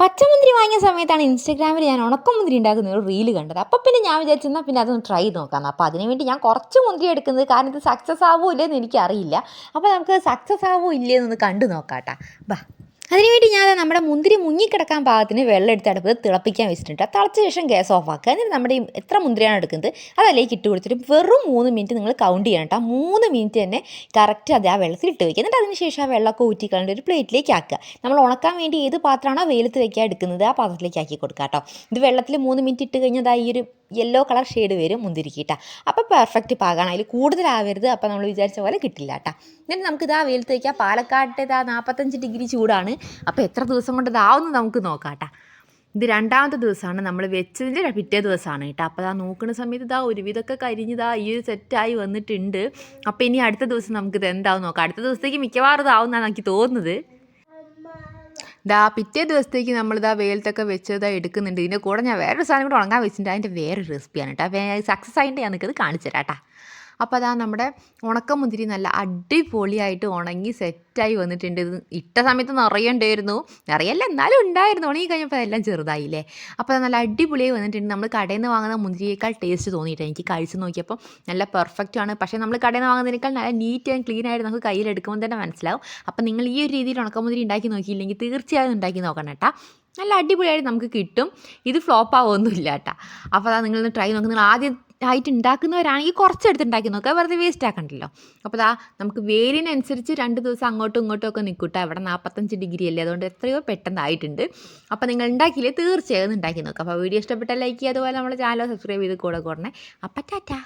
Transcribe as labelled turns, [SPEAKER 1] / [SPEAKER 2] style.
[SPEAKER 1] പച്ചമുന്തിരി വാങ്ങിയ സമയത്താണ് ഇൻസ്റ്റാഗ്രാമിൽ ഞാൻ ഉണക്കമുന്തിരി ഉണ്ടാക്കുന്ന ഒരു റീൽ കണ്ടത്. അപ്പോൾ പിന്നെ ഞാൻ വിചാരിച്ചെന്നാൽ പിന്നെ അതൊന്ന് ട്രൈ നോക്കാം അപ്പോൾ അതിനുവേണ്ടി ഞാൻ കുറച്ച് മുന്തിരി എടുക്കുന്നത് കാരണം ഇത് സക്സസ് ആവുമോ ഇല്ലയെന്ന് എനിക്കറിയില്ല. അപ്പോൾ നമുക്ക് സക്സസ് ആവുമോ ഇല്ലയെന്നൊന്ന് കണ്ടു നോക്കാം കേട്ടോ ബാ. അതിനുവേണ്ടി ഞാൻ നമ്മുടെ മുന്തിരി മുങ്ങിക്കിടക്കാൻ പാകത്തിന് വെള്ളം എടുത്ത് അടുപ്പത് തിളപ്പിക്കാൻ വെച്ചിട്ടുണ്ട്. തിളച്ച ശേഷം ഗ്യാസ് ഓഫ് ആക്കുക. എന്നിട്ട് നമ്മുടെ എത്ര മുന്തിരിയാണ് എടുക്കുന്നത് അതല്ലേ ഇട്ട് കൊടുത്തിട്ട് വെറും മൂന്ന് മിനിറ്റ് നിങ്ങൾ കൗണ്ട് ചെയ്യണം കേട്ടോ. മൂന്ന് മിനിറ്റ് തന്നെ കറക്റ്റ് അത് ആ വെള്ളത്തിൽ ഇട്ട് വയ്ക്കുക എന്നിട്ട് അതിനുശേഷം ആ വെള്ളമൊക്കെ ഊറ്റിക്കളഞ്ഞിട്ട് ഒരു പ്ലേറ്റിലേക്ക് ആക്കുക. നമ്മൾ ഉണക്കാൻ വേണ്ടി ഏത് പാത്രമാണോ വെയിലത്ത് വയ്ക്കാൻ എടുക്കുന്നത് ആ പാത്രത്തിലേക്ക് ആക്കി കൊടുക്കുക കേട്ടോ. ഇത് വെള്ളത്തിൽ മൂന്ന് മിനിറ്റ് ഇട്ട് കഴിഞ്ഞാൽ ഈ ഒരു യെല്ലോ കളർ ഷെയ്ഡ് വരും മുന്തിരിക്കിട്ട. അപ്പോൾ പെർഫെക്റ്റ് പാകമാണ് അതിൽ കൂടുതലാവരുത് അപ്പോൾ നമ്മൾ വിചാരിച്ച പോലെ കിട്ടില്ല കേട്ടോ എന്നിട്ട് നമുക്കിത് ആ വെയിലത്ത് വയ്ക്കാം പാലക്കാട്ടേത് ഇതാ നാൽപ്പത്തഞ്ച് ഡിഗ്രി ചൂടാണ്. അപ്പോൾ എത്ര ദിവസം കൊണ്ട് ഇതാവുമെന്ന് നമുക്ക് നോക്കാം കേട്ടോ ഇത് രണ്ടാമത്തെ ദിവസമാണ്. നമ്മൾ വെച്ചതിന്റെ പിറ്റേ ദിവസമാണ് കേട്ടോ. അപ്പോൾ ആ നോക്കുന്ന സമയത്ത് ഇതാ ഒരുവിധമൊക്കെ കരിഞ്ഞതാ ഈ ഒരു സെറ്റായി വന്നിട്ടുണ്ട്. അപ്പോൾ ഇനി അടുത്ത ദിവസം നമുക്കിത് എന്താവും നോക്കാം. അടുത്ത ദിവസത്തേക്ക് മിക്കവാറും ഇതാവുമെന്നാണ് എനിക്ക് തോന്നുന്നത്. ദാ പിറ്റേ ദിവസത്തേക്ക് നമ്മളിതാ വെയിലത്തൊക്കെ വെച്ചതാ എടുക്കുന്നുണ്ട്. ഇതിന്റെ കൂടെ ഞാൻ വേറൊരു സാധനം കൂടെ ഉണങ്ങാൻ വെച്ചിട്ടുണ്ട്. അതിന്റെ വേറൊരു റെസിപ്പിയാണ് കേട്ടോ സക്സസ് ആയിട്ട് ഞാൻ നിൽക്കുന്നത് കാണിച്ചു തരാം കേട്ടോ അപ്പോൾ അതാ നമ്മുടെ ഉണക്കമുന്തിരി നല്ല അടിപൊളിയായിട്ട് ഉണങ്ങി സെറ്റായി വന്നിട്ടുണ്ട്. ഇത് ഇട്ട സമയത്ത് നിറയെ ഉണ്ടായിരുന്നു നിറയല്ല എന്നാലും ഉണ്ടായിരുന്നു. ഉണങ്ങി കഴിഞ്ഞപ്പോൾ അതെല്ലാം ചെറുതായില്ലേ? അപ്പോൾ നല്ല അടിപൊളിയായി വന്നിട്ടുണ്ട്. നമ്മൾ കടയിൽ നിന്ന് വാങ്ങുന്ന മുന്തിരിയേക്കാൾ ടേസ്റ്റ് തോന്നിയിട്ട് എനിക്ക് കഴിച്ച് നോക്കിയപ്പോൾ നല്ല പെർഫെക്റ്റ് ആണ്. പക്ഷേ നമ്മൾ കടയിൽ നിന്ന് വാങ്ങുന്നതിനേക്കാൾ നല്ല നീറ്റ് ആൻഡ് ക്ലീൻ ആയിട്ട് നമുക്ക് കയ്യിലെടുക്കുമ്പോൾ തന്നെ മനസ്സിലാവും. അപ്പോൾ നിങ്ങൾ ഈ ഒരു രീതിയിൽ ഉണക്കമുന്തിരി ഉണ്ടാക്കി നോക്കിയില്ലെങ്കിൽ തീർച്ചയായും ഉണ്ടാക്കി നോക്കണം കേട്ടോ. നല്ല അടിപൊളിയായിട്ട് നമുക്ക് കിട്ടും. ഇത് ഫ്ലോപ്പ് ആവുമൊന്നുമില്ല കേട്ടോ. അപ്പോൾ അതാ നിങ്ങളൊന്ന് ട്രൈ നോക്കുക നിങ്ങൾ ആദ്യം ആയിട്ട് ഉണ്ടാക്കുന്നവരാണെങ്കിൽ കുറച്ചെടുത്ത് ഉണ്ടാക്കി നോക്കുക വെറുതെ വേസ്റ്റ് ആക്കണ്ടല്ലോ. അപ്പോൾ ദാ നമുക്ക് വേരിനനുസരിച്ച് രണ്ട് ദിവസം അങ്ങോട്ടും ഇങ്ങോട്ടും ഒക്കെ നിൽക്കൂട്ടോ ഇവിടെ നാൽപ്പത്തഞ്ച് ഡിഗ്രി അല്ലേ? അതുകൊണ്ട് എത്രയോ പെട്ടെന്നായിട്ടുണ്ട് അപ്പോൾ നിങ്ങൾ ഉണ്ടാക്കിയില്ലേ തീർച്ചയായും ഉണ്ടാക്കി നോക്കുക അപ്പോൾ വീഡിയോ ഇഷ്ടപ്പെട്ടാൽ ലൈക്ക് ചെയ്യുക. അതുപോലെ നമ്മുടെ ചാനൽ സബ്സ്ക്രൈബ് ചെയ്ത് കൂടെ കൂടണേ. അപ്പം ടാറ്റാ.